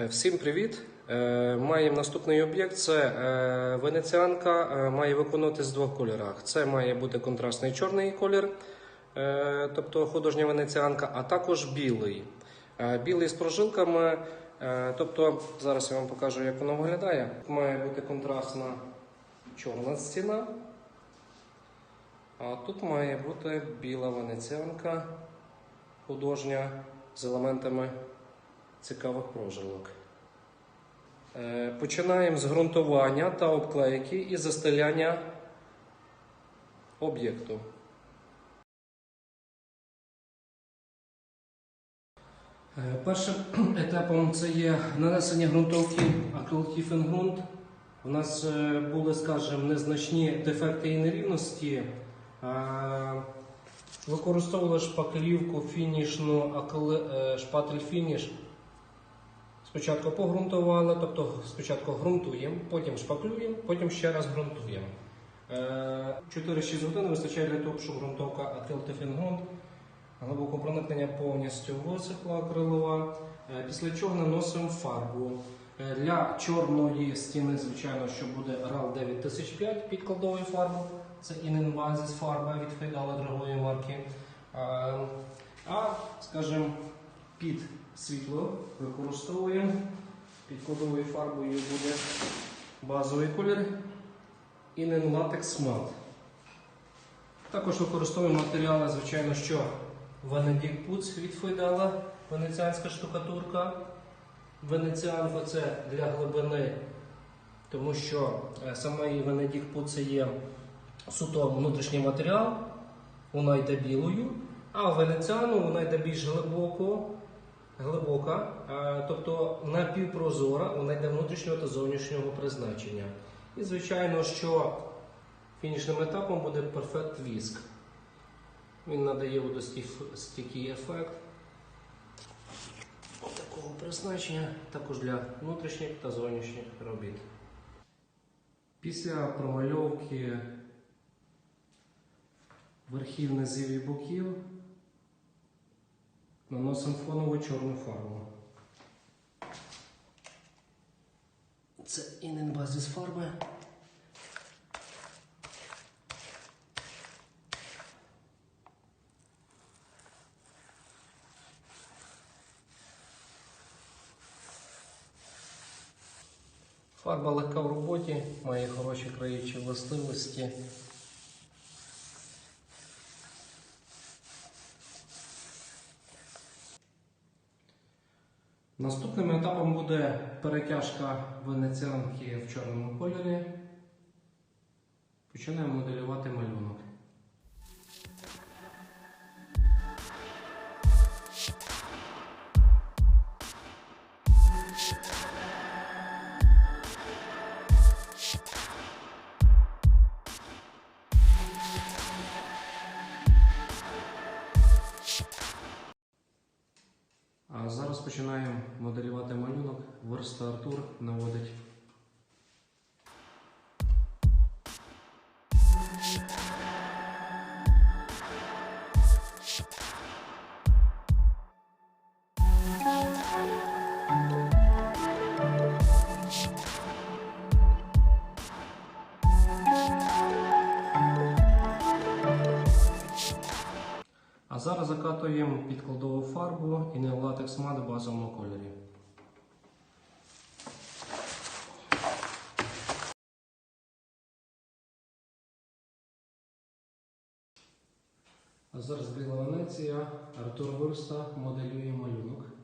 Е, Всім привіт! Е, Маємо наступний об'єкт. Це е, венеціанка має виконуватись в двох кольорах. Це має бути контрастний чорний колір, тобто художня венеціанка, а також білий. Білий з прожилками. Тобто, зараз я вам покажу, як воно виглядає. Має бути контрастна чорна стіна. А тут має бути біла венеціанка художня з елементами цікавих прожилок. Е, Починаємо з ґрунтування та обклейки і застеляння об'єкту. Е, Першим етапом це є нанесення ґрунтовки акрилтіфенгрунт. У нас е, були, скажімо, незначні дефекти і нерівності. Використовували шпаклівку фінішну шпатель фініш. Спочатку погрунтували, тобто спочатку ґрунтуємо, потім шпаклюємо, потім ще раз ґрунтуємо. Е, 4-6 годин вистачає для того, щоб ґрунтовка акрилтефінгрунт глибоко проникнення повністю висохла акрилова. Е, Після чого наносимо фарбу. Е, Для чорної стіни, звичайно, що буде RAL 9005 підкладової фарби. Це Inenvasis фарба від Фейдала дорогої марки. Е, А, скажімо, під світло використовуємо. Підкладовою фарбою буде базовий колір Inen Latex Matte. Також використовуємо матеріали, звичайно, що Венедік Пуц від Фойдала, венеціанська штукатурка. Венеціанка це для глибини, тому що е, саме Венедік Пуц є суто внутрішній матеріал, вона йде білою, а венеціану вона йде більш глибоко, глибока, тобто напівпрозора, вона йде внутрішнього та зовнішнього призначення. І звичайно, що Фінішним етапом буде Perfect Whisk. Він надає водостійкий ефект такого призначення також для внутрішніх та зовнішніх робіт. Після промальовки верхів, низів і боків наносимо фонову чорну фарбу. Це Inenbasis фарби. Фарба легка в роботі, має хороші краючі властивості. Наступним етапом буде перетяжка венеціанки в чорному кольорі. Починаємо моделювати малюнок. А зараз починаємо моделювати малюнок. Верста Артур наводить. А зараз закатуємо підкладову фарбу і неолатекс мат в базовому кольорі. А зараз біла Венеція, Артур Вурса моделює малюнок.